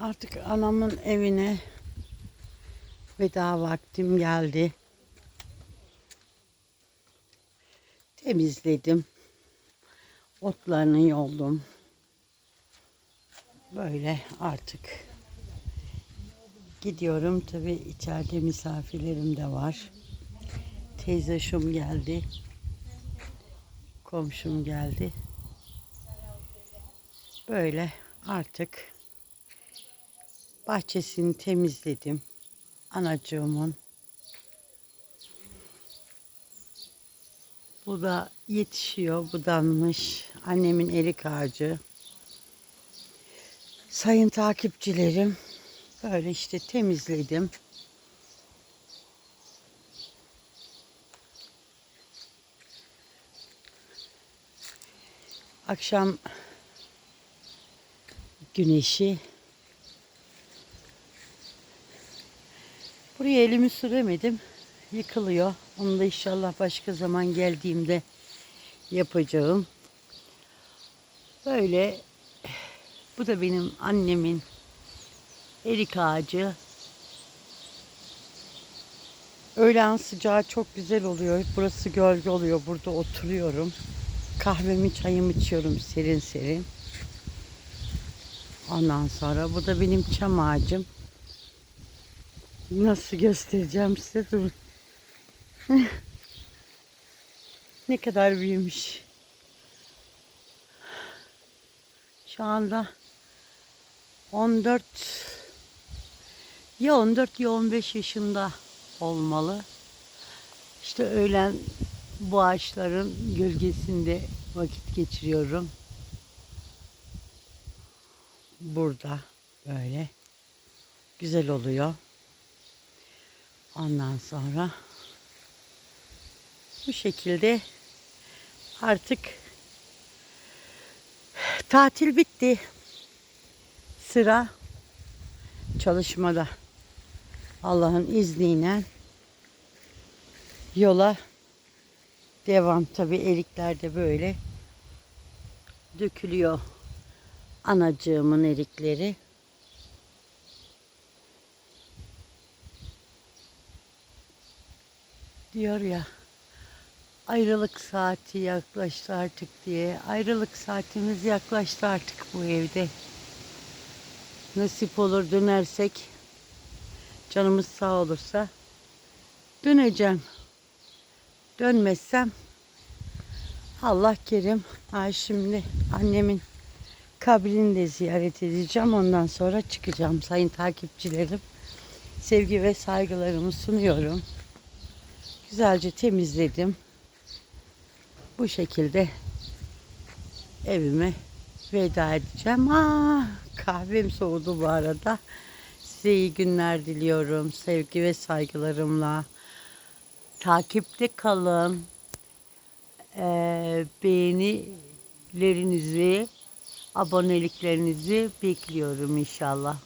Artık anamın evine veda vaktim geldi. Temizledim. Otlarını yoldum. Böyle artık gidiyorum. Tabi içeride misafirlerim de var. Teyzeşim geldi. Komşum geldi. Böyle artık bahçesini temizledim. Anacığımın. Bu da yetişiyor, budanmış. Annemin erik ağacı. Sayın takipçilerim, böyle işte temizledim. Akşam güneşi Buraya elimi süremedim. Yıkılıyor. Onu da inşallah başka zaman geldiğimde yapacağım. Böyle bu da benim annemin erik ağacı. Öğlen sıcağı çok güzel oluyor. Burası gölge oluyor. Burada oturuyorum. Kahvemi çayımı içiyorum serin serin. Ondan sonra bu da benim çam ağacım. Nasıl göstereceğim size dur. ne kadar büyümüş. Şu anda 14 ya 14 ya 15 yaşında olmalı. İşte öğlen bu ağaçların gölgesinde vakit geçiriyorum. Burada böyle güzel oluyor. Ondan sonra bu şekilde artık tatil bitti. Sıra çalışmada. Allah'ın izniyle yola devam. Tabi erikler de böyle dökülüyor. Anacığımın erikleri. Diyor ya ayrılık saati yaklaştı artık diye. Ayrılık saatimiz yaklaştı artık bu evde. Nasip olur dönersek canımız sağ olursa döneceğim. Dönmezsem Allah kerim. Ha şimdi annemin kabrini de ziyaret edeceğim. Ondan sonra çıkacağım sayın takipçilerim. Sevgi ve saygılarımı sunuyorum. Güzelce temizledim. Bu şekilde evime veda edeceğim. Aa, kahvem soğudu bu arada. Size iyi günler diliyorum. Sevgi ve saygılarımla. Takipte kalın. Ee, beğenilerinizi, aboneliklerinizi bekliyorum inşallah.